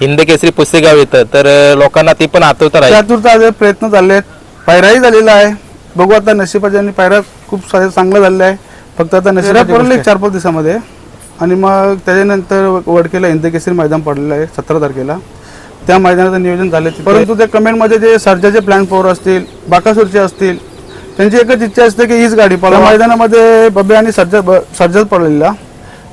हिंद केसरी पुसेगाव येतं तर लोकांना ती पण आतुरता राहील. आज प्रयत्न चालले आहेत पायराही झालेला आहे. बघू आता नशिबाच्या आणि पायरा खूप सारे चांगला झालेला आहे. फक्त आता नशिबा पडले चार पाच दिवसामध्ये. आणि मग त्याच्यानंतर वडकेला हिंद केसरी मैदान पडलेलं आहे सतरा तारखेला. त्या मैदानाचं नियोजन झाले परंतु त्या कमेंटमध्ये जे सर्जाचे प्लॅन फोर असतील बाकासूरचे असतील त्यांची एकच इच्छा असते की हीच गाडी पळा मैदानामध्ये बबे आणि सर्जा ब- सर्जाच पडलेला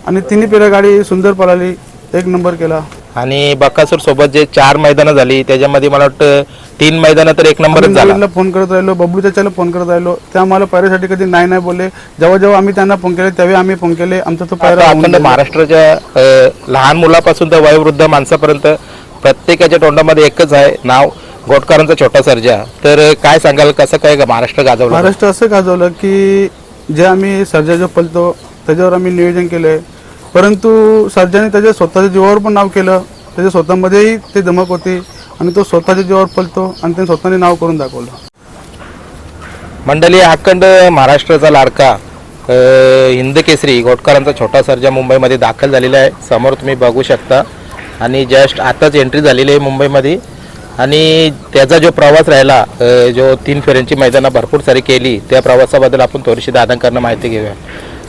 आणि तिन्ही पेऱ्या गाडी सुंदर पळाली. एक नंबर केला. आणि बकासूर सोबत जे चार मैदानं झाली त्याच्यामध्ये मला वाटतं तीन मैदानं तर एक नंबरच आम्ही झाला. नवीनला फोन करत राहिलो बबलू चाचाला फोन करत राहिलो. ते आम्हाला पायऱ्यासाठी कधी नाही नाही बोलले. जेव्हा जेव्हा आम्ही त्यांना फोन केले त्यावेळी आम्ही फोन केले. आमचा तो पायरा आता होऊन अखंड गेला. महाराष्ट्राच्या अं, लहान मुलापासून तर वयोवृद्ध माणसापर्यंत प्रत्येकाच्या तोंडामध्ये एकच आहे नाव गोटकरांचा छोटा सर्जा. तर अं, काय सांगाल? कसं काय महाराष्ट्र गाजवलं? महाराष्ट्र असं गाजवलं की जे आम्ही सर्जा जो पलतो त्याच्यावर आम्ही नियोजन केलंय. परंतु सर्जाने त्याच्या स्वतःच्या जीवावर पण नाव केलं. त्याच्या स्वतःमध्येही ते धमक होती आणि तो स्वतःच्या जीवावर पलतो आणि त्याने स्वतःने नाव करून दाखवलं. मंडळी अखंड महाराष्ट्राचा लाडका हिंद केसरी गोटकरांचा छोटा सर्जा मुंबईमध्ये दाखल झालेला आहे. समोर तुम्ही बघू शकता. आणि जस्ट आताच एंट्री झालेली आहे मुंबईमध्ये. आणि त्याचा जो प्रवास राहिला जो तीन फेऱ्यांची मैदानं भरपूर सारी केली त्या प्रवासाबद्दल आपण थोडीशी दादांकडनं माहिती घेऊया.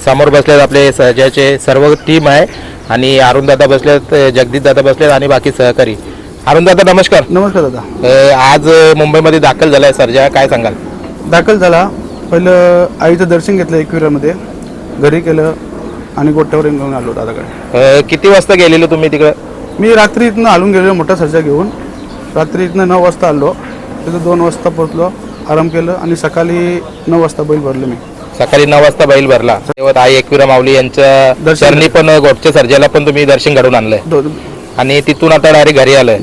समोर बसलेत आपले सर्जाचे सर्व टीम आहे. आणि अरुण दादा बसलेत जगदीश दादा बसलेत आणि बाकी सहकारी. अरुण दादा नमस्कार. नमस्कार दादा. अ, आज मुंबईमध्ये दाखल झालाय सर्जा. काय सांगाल? दाखल झाला. पहिलं आईचं दर्शन घेतलं एकविरामध्ये. घरी केलं आणि गोट्यावर घेऊन आलो दादाकडे. अ, किती वाजता गेलेलो तुम्ही तिकडं? मी रात्री इथनं हलून गेलेलो मोठा सर्जा घेऊन. रात्री इथनं नऊ वाजता आलो. तिथं दोन वाजता पोहोचलो आराम केलं आणि सकाळी नऊ वाजता बैल भरलं मी. सकाळी नऊ वाजता बैल भरला. तेव्हा आई एकविरा माऊली यांच्या चरणी पण गोटच्या सर्जाला पण तुम्ही दर्शन घडवून आणलंय. आणि तिथून आता डायरेक्ट घरी आलंय.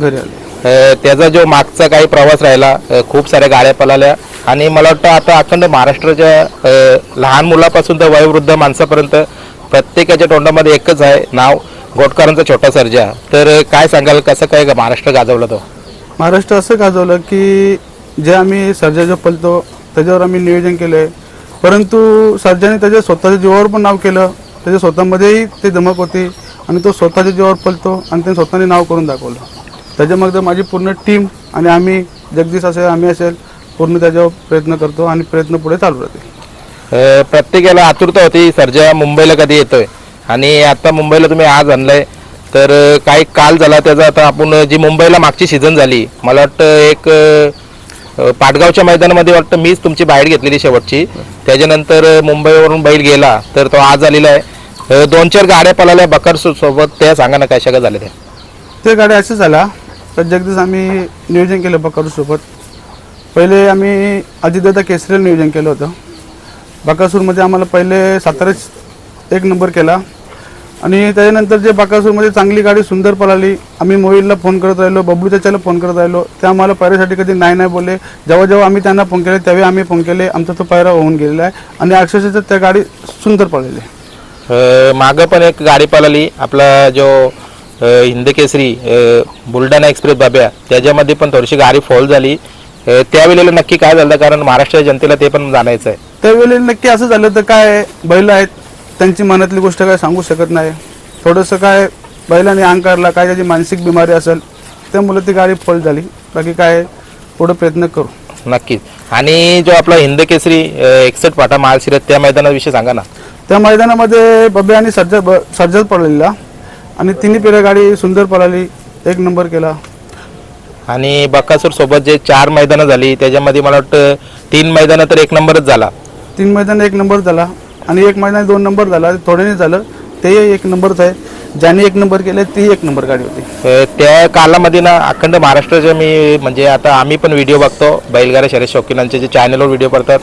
त्याचा जो मागचा काही प्रवास राहिला खूप साऱ्या गाड्या पळाल्या. आणि मला वाटतं आता अखंड महाराष्ट्राच्या लहान मुलापासून तर वयोवृद्ध माणसापर्यंत प्रत्येकाच्या तोंडामध्ये एकच आहे नाव गोटकरांचा छोटा सर्जा. तर काय सांगाल कसं काय महाराष्ट्र गाजवलं तो? महाराष्ट्र असं गाजवलं की जे आम्ही सर्जा जो पलतो त्याच्यावर आम्ही नियोजन केलंय. परंतु सर्जाने त्याच्या स्वतःच्या जीवावर पण नाव केलं. त्याच्या स्वतःमध्येही ते धमक होती आणि तो स्वतःच्या जीवावर पलतो आणि त्याने स्वतःने नाव करून दाखवलं. त्याच्यामध्ये माझी पूर्ण टीम आणि आम्ही जगदीश असेल आम्ही असेल पूर्ण त्याच्यावर प्रयत्न करतो आणि प्रयत्न पुढे चालू राहते प्रत्येकाला आतुरता होती. सर्जा मुंबईला कधी येतोय? आणि आता मुंबईला तुम्ही आज आणलंय. तर काही काल झाला त्याचा. आता आपण जी मुंबईला मागची सीझन झाली मला वाटतं एक पाटगावच्या मैदानामध्ये वाटतं मीच तुमची बाहेर घेतलेली शेवटची. त्याच्यानंतर मुंबईवरून बैल गेला तर तो आज आलेला आहे. दोन चार गाड्या पळाल्या बकर सोबत. त्या सांगा ना काय सगळं झालं ते ते गाड्या असं झाला तर जगदीश आम्ही नियोजन केलं बकासूरसोबत पहिले आम्ही अजितदादा केसरीला नियोजन केलं होतं. बकासूरमध्ये आम्हाला पहिले साताराच एक नंबर केला. आणि त्याच्यानंतर जे बकासूरमध्ये चांगली गाडी सुंदर पळाली आम्ही मोहिलला फोन करत राहिलो बबलू चाचाला फोन करत राहिलो. ते आम्हाला पायऱ्यासाठी कधी नाही नाही बोलले. जेव्हा जेव्हा आम्ही त्यांना फोन केले त्यावेळी आम्ही फोन केले. आमचा तो पायरा होऊन गेलेला आहे. आणि अक्षरशः त्या गाडी सुंदर पळाली. मागं पण एक गाडी पळाली. आपला जो अ, हिंद केसरी अ, बुलढाणा एक्सप्रेस बाब्या त्याच्यामध्ये पण थोडीशी गाडी फॉल झाली. त्यावेळेला नक्की काय झालं? कारण महाराष्ट्राच्या जनतेला ते पण जाणायचं आहे त्यावेळी नक्की असं झालं तर काय? बैल आहेत. त्यांची मनातली गोष्ट काय सांगू शकत नाही. थोडंसं काय बैलाने अंकारला काय त्याची मानसिक बिमारी असेल त्यामुळे ती गाडी फळ झाली. बाकी काय पुढे प्रयत्न करू. नक्कीच. आणि जो आपला हिंद केसरी एकसठ पाटा महाशिरत त्या मैदानाविषयी सांगा ना. त्या मैदानामध्ये बबे आणि सर्जा ब सर्जाच पडलेला आणि तिन्ही पेऱ्या गाडी सुंदर पळाली. एक नंबर केला. आणि बकासूर सोबत जे चार मैदानं झाली त्याच्यामध्ये मला वाटतं तीन मैदानं तर एक नंबरच झाला. तीन मैदान एक नंबर झाला. आणि एक मैदान दोन नंबर झाला थोड्याने झालं तेही एक नंबरच आहे. ज्याने एक नंबर केले ती एक नंबर गाडी होती. अ, त्या कालामध्ये ना अखंड महाराष्ट्राचे मी म्हणजे आता आम्ही पण व्हिडिओ बघतो बैलगाड्या शर्यत शौकीनांचे जे चॅनलवर व्हिडिओ पडतात.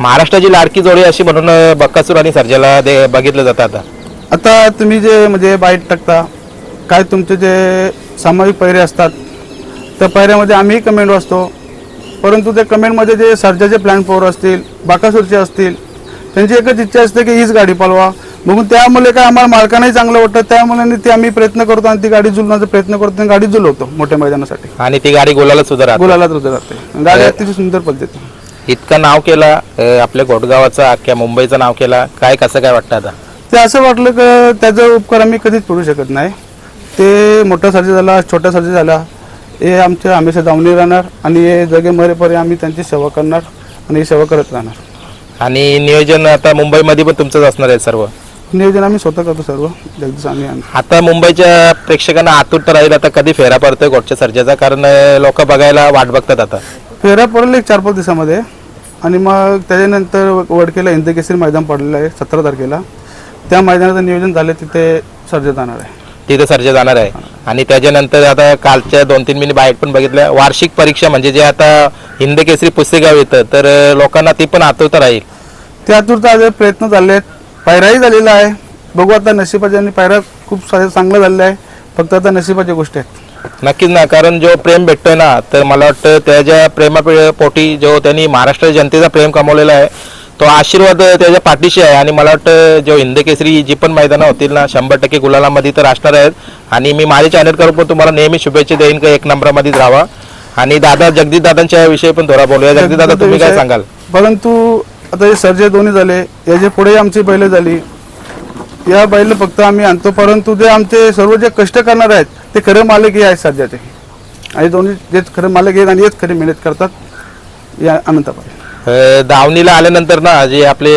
महाराष्ट्राची लाडकी जोडी अशी म्हणून अ, बक्कासूर आणि सर्जाला दे बघितलं जातं आता. आता तुम्ही जे म्हणजे बाईट टाकता काय तुमचे जे सामाजिक पैरे असतात त्या पैऱ्यामध्ये आम्ही कमेंट वाचतो. परंतु त्या कमेंटमध्ये जे सर्जाचे प्लॅन फोर असतील बाकासूरचे असतील त्यांची एकच इच्छा असते की हीच गाडी पळवा बघून त्यामुळे काय आम्हाला मालकांनाही चांगलं वाटतं. त्यामुळे ते आम्ही प्रयत्न करतो आणि ती गाडी जुलण्याचा प्रयत्न करतो आणि गाडी जुलवतो मोठ्या मैदानासाठी. आणि ती गाडी गोलाला सुद्धा राहते. राहते. गाडी अतिशय सुंदर पद्धती इतकं नाव केला अ, आपल्या गोडगावाचं अख्ख्या मुंबईचं नाव केला. काय कसं काय वाटतं आता? ते असं वाटलं की त्याचा उपकार आम्ही कधीच पडू शकत नाही. ते मोठा सर्जी झाला छोटा सर्जी झाला. हे आमचे हमेशा दावणी राहणार आणि हे जगे मरेपर्यंत आम्ही त्यांची सेवा करणार आणि ही सेवा करत राहणार. आणि नियोजन आता मुंबईमध्ये पण तुमचंच असणार आहे सर्व? नियोजन आम्ही स्वतः करतो सर्व. जगदीश आम्ही आम्ही आता मुंबईच्या प्रेक्षकांना आतुरता राहील. आता कधी फेरा पडतोय गोटच्या सर्जाचा? कारण लोक बघायला वाट बघतात आता. फेरा पडेल एक चार पाच दिवसामध्ये. आणि मग त्याच्यानंतर वडकेला हिंद केसरी मैदान पडलेलं आहे सतरा तारखेला. त्या मैदानाचं नियोजन झालं तिथे सर्ज जाणार आहे. तिथे सर्जा जाणार आहे. आणि त्याच्यानंतर आता कालच्या दोन तीन मिनिट बाहेर पण बघितलं. वार्षिक परीक्षा म्हणजे जे आता हिंद केसरी पुस्तेगाव येतं तर लोकांना ती पण आतुरता राहील. ते आतुरता आज प्रयत्न चालले आहेत पायराही झालेला आहे. बघू आता नशिबाच्या आणि पायरा खूप चांगला झालेला आहे. फक्त आता नशिबाच्या गोष्टी आहेत. नक्कीच ना कारण जो प्रेम भेटतोय ना तर मला वाटतं त्याच्या प्रेमा पोटी जो त्यांनी महाराष्ट्र जनतेचा प्रेम कमवलेला आहे तो आशीर्वाद त्याच्या पाठीशी आहे. आणि मला वाटतं जो हिंद केसरी जी पण मैदानं होतील ना शंभर टक्के गुलालामध्ये तर असणार आहेत. आणि मी माझ्या चॅनल करून पण तुम्हाला नेहमी शुभेच्छा देईन का एक नंबरमध्येच राहावा. आणि दादा जगदीश दादांच्या विषयी पण थोडा बोलूया. जगदीश दादा तुम्ही काय सांगाल? परंतु आता हे सर्जे दोन्ही झाले याच्यापुढे आमची बैल झाली या बैल फक्त आम्ही आणतो परंतु जे आमचे सर्व जे कष्ट करणार आहेत ते खरे मालक हे आहेत सध्याचे. आणि दोन्ही जे खरे मालक आहेत आणि हेच खरी मेहनत करतात या अनंताबाई दावणीला आल्यानंतर ना जे आपले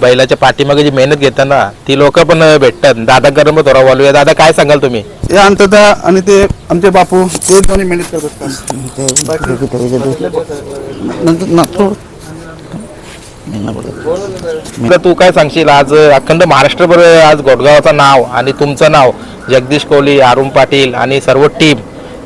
बैलाच्या पाठीमागे जी मेहनत घेतात ना ती लोक पण भेटतात. दादाकडे पण थोडा बोलूया दादा काय सांगाल तुम्ही? या अंतता आणि ते आमचे बापू हे दोन्ही मेहनत करत असतात तू काय सांगशील? आज अखंड महाराष्ट्रभर आज गोडगावचं नाव आणि तुमचं नाव जगदीश कोहली अरुण पाटील आणि सर्व टीम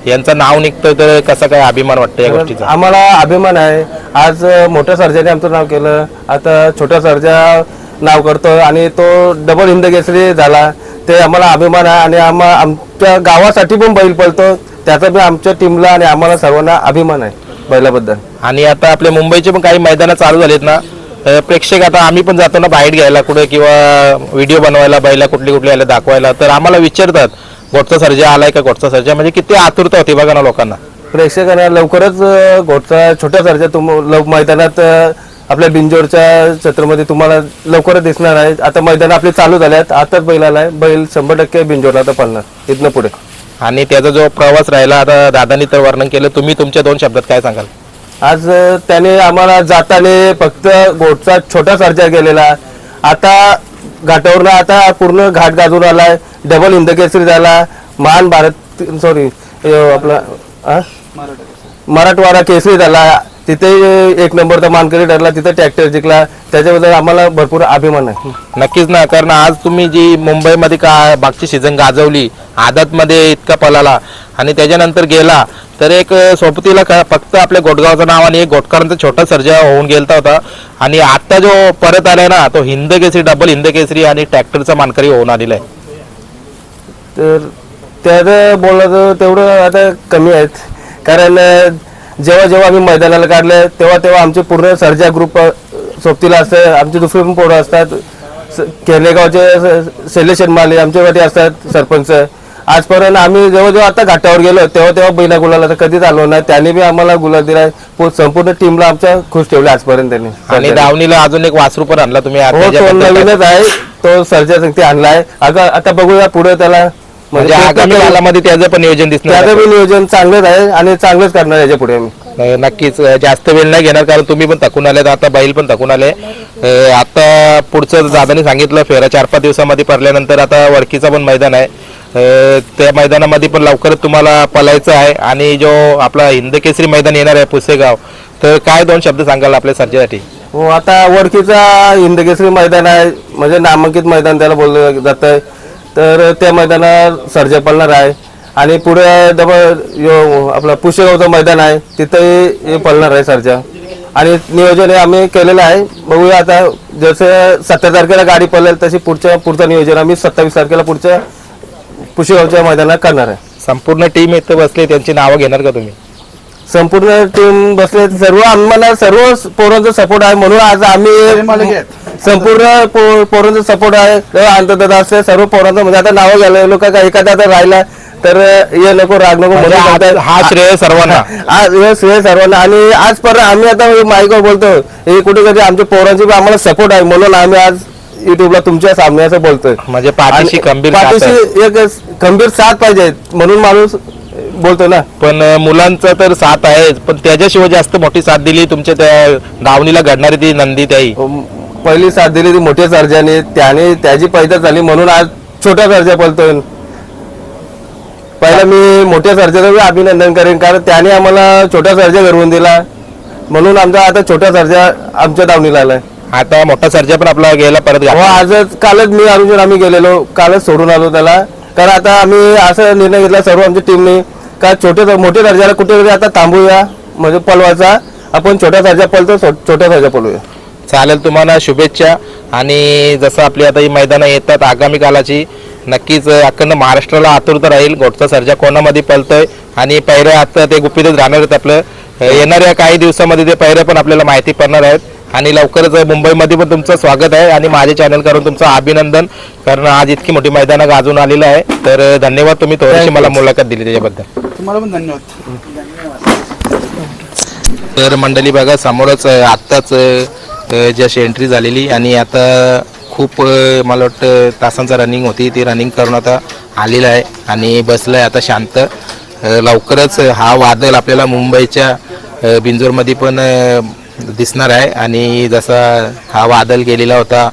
यांचं नाव निघतं तर कसा काय अभिमान वाटतं या गोष्टीचा? आम्हाला अभिमान आहे. आज मोठ्या सर्जाने आमचं नाव केलं. आता छोट्या सर्जा नाव करतो आणि तो डबल हिंद केसरी झाला. ते आम्हाला अभिमान आहे आणि आम्हा आमच्या गावासाठी पण बैल पळतो. त्याचा पण आमच्या टीमला आणि आम्हाला सर्वांना अभिमान आहे बैलाबद्दल. आणि आता आपल्या मुंबईचे पण काही मैदानं चालू झालेत ना. तर प्रेक्षक आता आम्ही पण जातो ना बाहेर घ्यायला कुठे किंवा व्हिडिओ बनवायला बैला कुठली कुठली आल्या दाखवायला. तर आम्हाला विचारतात गोटचा सर्जा आलाय का गोटचा सर्जा? म्हणजे किती आतुरता होती बघा ना लोकांना. प्रेक्षकांना लवकरच घोटचा छोट्या सर्जा तुम लव मैदानात आपल्या बिंजोरच्या क्षेत्रामध्ये तुम्हाला लवकरच दिसणार आहे. आता मैदान आपले चालू झाले आहेत आताच बैल आलाय. बैल शंभर टक्के बिंजोरला आता पळणार. इथनं पुढे. आणि त्याचा जो प्रवास राहिला आता दादानी तर वर्णन केलं. तुम्ही तुमच्या दोन शब्दात काय सांगाल? आज त्याने आम्हाला जाताने फक्त गोटचा छोटा सर्जा केलेला आता घाटावरनं आता पूर्ण घाट गाजून आलाय डबल हिंदकेसरी झाला महान भारत सॉरी आपला? मराठवाडा केसरी झाला तिथे एक नंबरचा मानकरी ठरला तिथे ट्रॅक्टर जिंकला. त्याच्याबद्दल आम्हाला भरपूर अभिमान आहे. नक्कीच ना कारण आज तुम्ही जी मुंबईमध्ये का मागची सीझन गाजवली आदतमध्ये इतका पळाला आणि त्याच्यानंतर गेला तर एक सोबतीला का फक्त आपल्या गोटगावचं नाव आणि एक गोटकरांचा छोटा सर्जा होऊन गेलता होता. आणि आता जो परत आलाय ना तो हिंद केसरी डबल हिंद केसरी आणि ट्रॅक्टरचा मानकरी होऊन आलेला आहे. तर त्याचं बोलणं तेवढं आता कमी आहेत. कारण जेव्हा जेव्हा आम्ही मैदानाला काढले तेव्हा तेव्हा आमचे पूर्ण सर्जा ग्रुप सोबतीला असतं आमचे दुसरे पण पोरं असतात. केरलेगावचे शैलेश माले आमच्यासाठी असतात सरपंच. आजपर्यंत आम्ही जेव्हा जेव्हा आता घाटावर गेलो तेव्हा तेव्हा बैला गुलाला कधीच आलो नाही. त्यांनी बी आम्हाला गुलाल दिलाय पू- संपूर्ण टीमला आमच्या खुश ठेवले आजपर्यंत त्यांनी. आणि दावणीला अजून एक वासरू पण आणला तुम्ही हो तो नवीनच आहे. तो सर्जा संगती आणलाय. अगं आता बघूया पुढे त्याला. म्हणजे आगामी. कालामध्ये त्याचं पण नियोजन दिसणार त्याचं आहे. बी नियोजन चांगलंच आहे आणि चांगलंच करणार याच्यापुढे आम्ही नक्कीच जास्त वेळ नाही घेणार कारण तुम्ही पण थकून आले आता बैल पण थकून आले आता पुढचं दादानी सांगितलं फेरा चार पाच दिवसामध्ये पडल्यानंतर आता वडकीचं पण मैदान आहे त्या मैदानामध्ये पण लवकरच तुम्हाला पलायचं आहे आणि जो आपला हिंद केसरी मैदान येणार आहे पुसेगाव तर काय दोन शब्द सांगाल आपल्या सर्जेसाठी हो आता वडकीचा हिंदकेसरी मैदान आहे म्हणजे नामांकित मैदान त्याला बोललं जात आहे तर त्या मैदानात सर्जा पळणार आहे. आणि पुढे डबल यो आपला पुशेगावचं मैदान आहे तिथंही हे पळणार आहे सर्जा. आणि नियोजन हे आम्ही केलेलं आहे. बघूया आता जसं सत्तर तारखेला गाडी पळेल तशी पुढच्या पुढचं नियोजन आम्ही सत्तावीस तारखेला पुढच्या पुशेगावच्या मैदानात करणार आहे. संपूर्ण संपूर्ण टीम इथं बसली त्यांची नावं घेणार का तुम्ही? संपूर्ण टीम बसले. सर्व आम्हाला सर्व पोरांचा सपोर्ट आहे म्हणून आज आम्ही संपूर्ण पो- पोरांचा सपोर्ट आहे. अंतदादा असले सर्व पोरांचं म्हणजे आता नावं घ्यायला लोक का एखादा आता राहिला तर हे नको राग नको म्हणजे म्हणून हा- म्हणतात. हा श्रेय सर्वांना. आज हे श्रेय सर्वांना. आणि आजपर्यंत आम्ही आता माईकवर बोलतो. हे कुठे कधी आमच्या पोरांची आम्हाला सपोर्ट आहे म्हणून आम्ही आज युट्यूबला तुमच्या सामने असं बोलतोय. म्हणजे पाठीशी आणि खंबीर साथ आहे. पाठीशी एक खंबीर साथ पाहिजे म्हणून माणूस बोलतो ना. पण मुलांचं तर साथ आहे पण त्याच्याशिवाय जास्त मोठी साथ दिली तुमच्या त्या दावणीला घडणारी ती नंदी त्याही पहिली साथ दिली ती मोठ्या सर्जाने त्याने त्याची पैदा झाली म्हणून आज छोट्या सर्जा बोलतोय पहिला मी मोठ्या सर्जाचं अभिनंदन करेन कारण त्याने आम्हाला छोट्या सर्जा घडवून दिला. म्हणून आमचा आता छोटा सर्जा आमच्या दावणीला आलाय. आता मोठा सर्जा पण आपला गेला परत हो. आजच कालच मी अर्जुन आम्ही गेलेलो. कालच सोडून आलो त्याला. कारण आता आम्ही असा निर्णय घेतला सर्व आमच्या टीमने का छोटे मोठ्या दर्जाला कुठेतरी आता थांबूया म्हणजे पलवायचा आपण छोट्या दर्जा पलतो छो- छोट्या दर्जा पलवूया चालेल तुम्हाला शुभेच्छा. आणि जसं आपली आता ही मैदानं येतात आगामी कालाची नक्कीच अखंड महाराष्ट्राला आतुरता राहील. गोटचा सर्जा कोणामध्ये पलतोय आणि पैरे आता ते गुपितच राहणार आहेत आपलं. येणाऱ्या काही दिवसामध्ये ते पैरे पण आपल्याला माहिती पडणार आहेत. आणि लवकरच मुंबईमध्ये पण तुमचं स्वागत आहे आणि माझे चॅनल करून तुमचं अभिनंदन. कारण आज इतकी मोठी मैदानं गाजून आलेलं आहे. तर धन्यवाद तुम्ही थोडीशी मला मुलाखत दिली त्याच्याबद्दल. तुम्हाला पण धन्यवाद. तर मंडळी बघा समोरच आत्ताच जशी एंट्री झालेली आणि आता खूप मला वाटतं तासांचा रनिंग होती. ती रनिंग करून आता आलेलं आहे आणि बसलं आहे आता शांत. लवकरच हा वादळ आपल्याला मुंबईच्या बिंजोरमध्ये पण दिसणार आहे. आणि जसा हा वादल गेलेला होता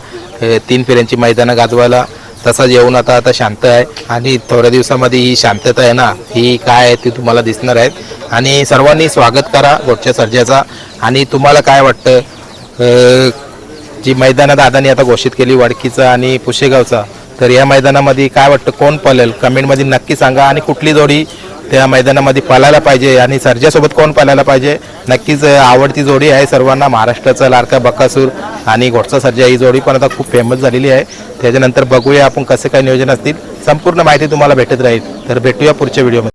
तीन फेऱ्यांची मैदानं गाजवायला तसाच येऊन आता आता शांत आहे. आणि थोड्या दिवसामध्ये ही शांतता आहे ना ही काय आहे ती तुम्हाला दिसणार आहेत. आणि सर्वांनी स्वागत करा गोटच्या सर्जाचा. आणि तुम्हाला काय वाटतं? जी मैदानात दादानी आता घोषित केली वडकीचा आणि पुशेगावचा तर या मैदानामध्ये काय वाटतं? कोण पळेल? कमेंटमध्ये नक्की सांगा. आणि कुठली जोडी त्या मैदानामध्ये पळायला पाहिजे आणि सर्जासोबत कोण पळायला पाहिजे? नक्कीच आवडती जोडी आहे सर्वांना. महाराष्ट्राचा लाडका बकासूर आणि घोटचा सर्जा ही जोडी पण आता खूप फेमस झालेली आहे. त्याच्यानंतर बघूया आपण कसे काय नियोजन असतील. संपूर्ण माहिती तुम्हाला भेटत राहील. तर भेटूया पुढच्या व्हिडिओमध्ये